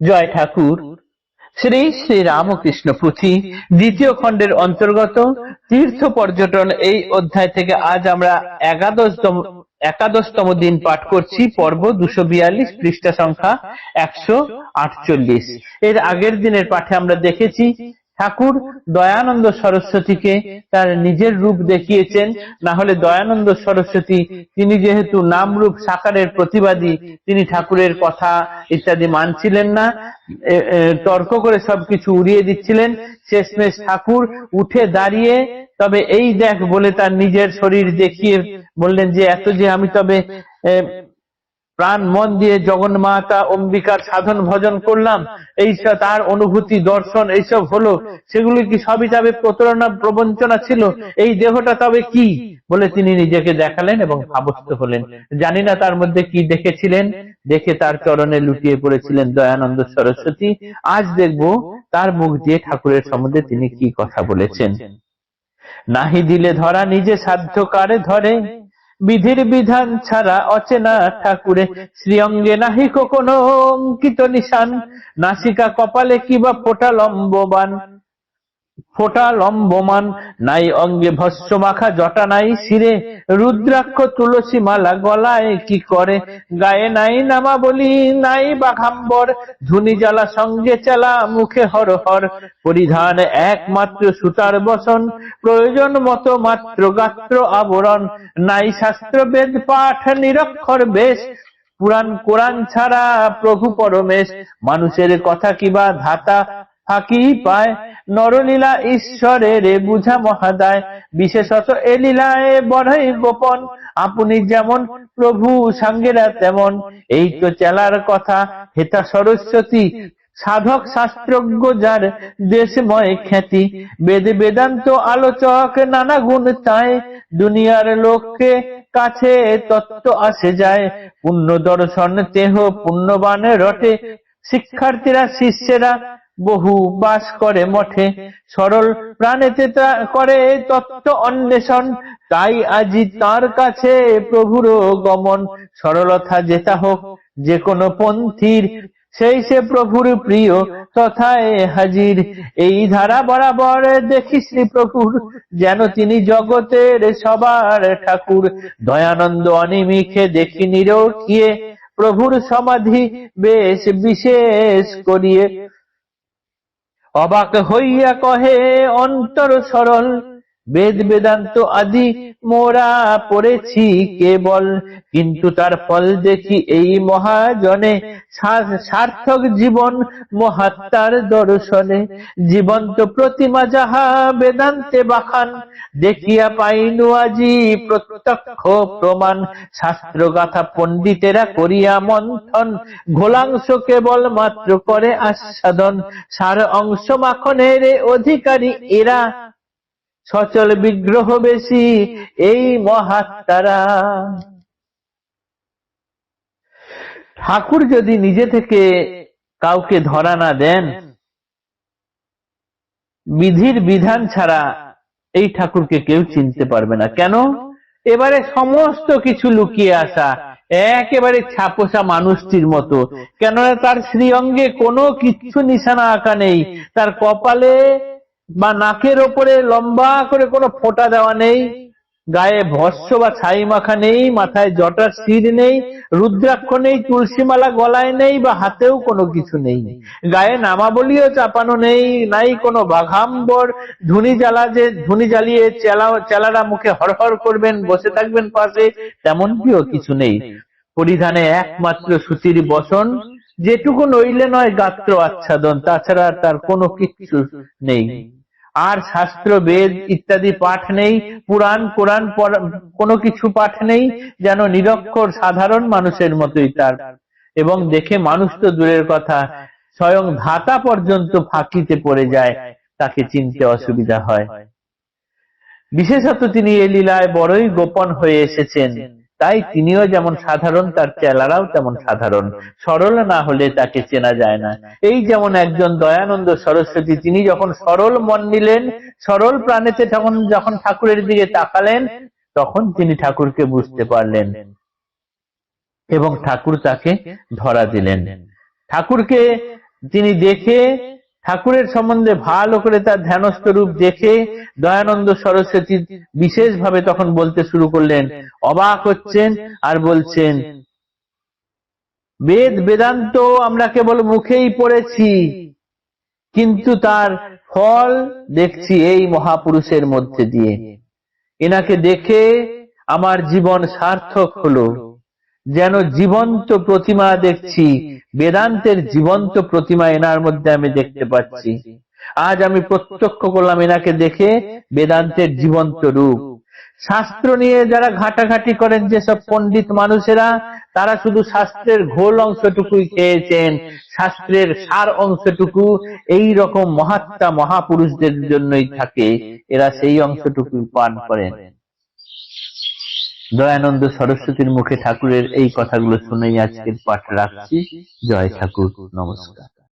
জয় ঠাকুর। শ্রী শ্রী রামকৃষ্ণ পুঁথি দ্বিতীয় খণ্ডের অন্তর্গত তীর্থ পর্যটন এই অধ্যায় থেকে আজ আমরা একাদশতম একাদশতম দিন পাঠ করছি, পর্ব দুশো বিয়াল্লিশ, পৃষ্ঠা সংখ্যা একশো আটচল্লিশ। এর আগের দিনের পাঠে আমরা দেখেছি ঠাকুর দয়ানন্দ সরস্বতীকে তার নিজের রূপ দেখিয়েছেন। না হলে দয়ানন্দ সরস্বতী, তিনি যেহেতু নাম রূপ সাকারের প্রতিবাদী, তিনি ঠাকুরের কথা ইত্যাদি মানছিলেন না। তর্ক করে সবকিছু উড়িয়ে দিচ্ছিলেন। শেষমেশ ঠাকুর উঠে দাঁড়িয়ে, তবে এই দেখ, বলে তার নিজের শরীর দেখিয়ে বললেন যে, এত যে আমি তবে প্রাণ, মন দিয়ে জগন্মাতা অম্বিকার সাধন, ভজন করলাম। এই তার অনুভূতি, দর্শন, এইসব হলো। সেগুলি কি সবই তবে প্রতারণা প্রবঞ্চনা ছিল? এই দেহটা তবে কি? বলে তিনি নিজেকে দেখালেন এবং ভাবস্থ হলেন। জানি না তার মধ্যে কি দেখেছিলেন। দেখে তার চরণে লুটিয়ে পড়েছিলেন দয়ানন্দ সরস্বতী। আজ দেখব তার মুখ দিয়ে ঠাকুরের সম্বন্ধে তিনি কি কথা বলেছেন। নাহি দিলে ধরা, নিজে সাধ্য কারে ধরে। বিধির বিধান ছাড়া অচেনা ঠাকুরে, শ্রীঅঙ্গে নাহি কোনো অঙ্কিত নিশান। নাসিকা কপালে কিবা ফোটা লম্ববান। ফোটা লম্বমান, নাই অঙ্গে ভস্য মাখা জটা নাই শিরে। রুদ্রাক্ষ তুলসী মালা গলায় কি করে? গায়ে নাই নামা বলি নাই বাঘাম্বর। ধুনি জ্বালা সঙ্গে চালা মুখে হর হর। পরিধান একমাত্র সুতার বসন, প্রয়োজন মতো মাত্র গাত্র আবরণ। নাই শাস্ত্র বেদ পাঠ, নিরক্ষর বেশ। পুরাণ কোরআন ছাড়া প্রভু পরমেশ। মানুষের কথা কিবা ধাতা? ফাঁকি পায়। নরলীলা ঈশ্বরের বুঝা মহাদায়। বিশেষত এ লীলায় বড়ই গোপন। আপনি যেমন প্রভু সাঙ্গেরা তেমন। এই তো চেলার কথা, হেতা সরস্বতী। সাধক শাস্ত্রজ্ঞ যার দেশময় খ্যাতি। বেদ বেদান্ত আলোচক নানা গুণ তাই দুনিয়ার লোককে কাছে তত্ত্ব আসে যায়। পুণ্য দর্শন দেহ পুণ্যবান রটে। শিক্ষার্থীরা, শিষ্যেরা বহু বাস করে মঠে। সরল প্রাণেতে করে তত্ত্ব অন্বেষণ। তাই আজি তার কাছে প্রভুর গমন। সরলতা যেতা হোক যে কোনো পন্থীর, সেই সে প্রভুর প্রিয় তথায় হাজির। এই ধারা বরাবর দেখি শ্রী প্রভুর যেন তিনি জগতের সবার ঠাকুর। দয়ানন্দ অনিমিখে দেখি নিরকিয়ে প্রভুর সমাধি বেশ বিশেষ করিয়ে। অবাক হইয়া কহে অন্তর সরল বেদ বেদান্ত আদি মোরা পড়েছি কেবল, কিন্তু তার ফল দেখি এই মহাজনে। সার্থক জীবন মহাত্মার দর্শনে। জীবন্ত প্রতিমা যাহা বেদান্তে বাখান, দেখিয়া পাইনু আজি প্রত্যক্ষ প্রমাণ। শাস্ত্র গাথা পণ্ডিতেরা করিয়া মন্থন, ঘোলাংশ কেবল মাত্র করে আস্বাদন। সার অংশ মাখনের অধিকারী এরা। সচল বিগ্রহ বেশি এই মহাত্মারা। ঠাকুর যদি নিজে থেকে কাউকে ধরা না দেন, বিধির বিধান ছাড়া এই ঠাকুরকে কেউ চিনতে পারবে না। কেন? এবারে সমস্ত কিছু লুকিয়ে আসা, একেবারে ছাপোষা মানুষটির মতো। কেননা তার শ্রী অঙ্গে কোনো কিছু নিশানা আঁকা নেই, তার কপালে বা নাকের ওপরে লম্বা করে কোনো ফোঁটা দেওয়া নেই, গায়ে ভস্য বা ছাই মাখা নেই, মাথায় জটার শির নেই, রুদ্রাক্ষ নেই, তুলসী মালা গলায় নেই বা হাতেও কোনো কিছু নেই। গায়ে নামাবলিও চাপানো নেই, নাই কোনো বাঘাম্বর, ধুনি জ্বালা যে, ধুনি জ্বালিয়ে চেলা, চেলারা মুখে হরহর করবেন, বসে থাকবেন পাশে তেমনটিও কিছু নেই। পরিধানে একমাত্র সুতির বসন, যেটুকু নইলে নয় গাত্র আচ্ছাদন, তাছাড়া তার কোনো কিছু নেই। আর শাস্ত্র, বেদ ইত্যাদি পাঠ নেই, পুরাণ, কোরআন কোনো কিছু পাঠ নেই, যেন নিরক্ষর সাধারণ মানুষের মতোই তার। এবং দেখে মানুষ তো দূরের কথা, স্বয়ং ধাতা পর্যন্ত ফাঁকিতে পড়ে যায়, তাকে চিনতে অসুবিধা হয়। বিশেষত তিনি এ লীলায় বড়ই গোপন হয়ে এসেছেন। তাই তিনিও যেমন সাধারণ, তার চেলারাও তেমন সাধারণ। সরল না হলে তাকে চেনা যায় না। এই যেমন একজন দয়ানন্দ সরস্বতী, তিনি যখন সরল মন নিলেন, সরল প্রাণেতে তখন যখন ঠাকুরের দিকে তাকালেন, তখন তিনি ঠাকুরকে বুঝতে পারলেন এবং ঠাকুর তাকে ধরা দিলেন। ঠাকুরকে তিনি দেখে ঠাকুরের সম্বন্ধে ভালো করে তার ধ্যানস্থ রূপ দেখে দয়ানন্দ সরস্বতী বিশেষভাবে তখন বলতে শুরু করলেন, অবাক হচ্ছেন আর বলছেন, বেদ বেদান্ত আমরা কেবল মুখেই পড়েছি, কিন্তু তার ফল দেখছি এই মহাপুরুষের মধ্যে দিয়ে। এনাকে দেখে আমার জীবন সার্থক হলো। যেন জীবন্ত প্রতিমা দেখছি, বেদান্তের জীবন্ত প্রতিমা এনার মধ্যে আমি দেখতে পাচ্ছি। আজ আমি প্রত্যক্ষ করলাম এনাকে দেখে বেদান্তের জীবন্ত রূপ। শাস্ত্র নিয়ে যারা ঘাটাঘাটি করেন যেসব পণ্ডিত মানুষেরা, তারা শুধু শাস্ত্রের ঘোল অংশটুকুই খেয়েছেন, শাস্ত্রের সার অংশটুকু এই রকম মহাত্মা মহাপুরুষদের জন্যই থাকে। এরা সেই অংশটুকু পান করেন। দয়ানন্দ সরস্বতীর মুখে ঠাকুরের এই কথাগুলো শুনেই আজকের পাঠ রাখছি। জয় ঠাকুর নমস্কার।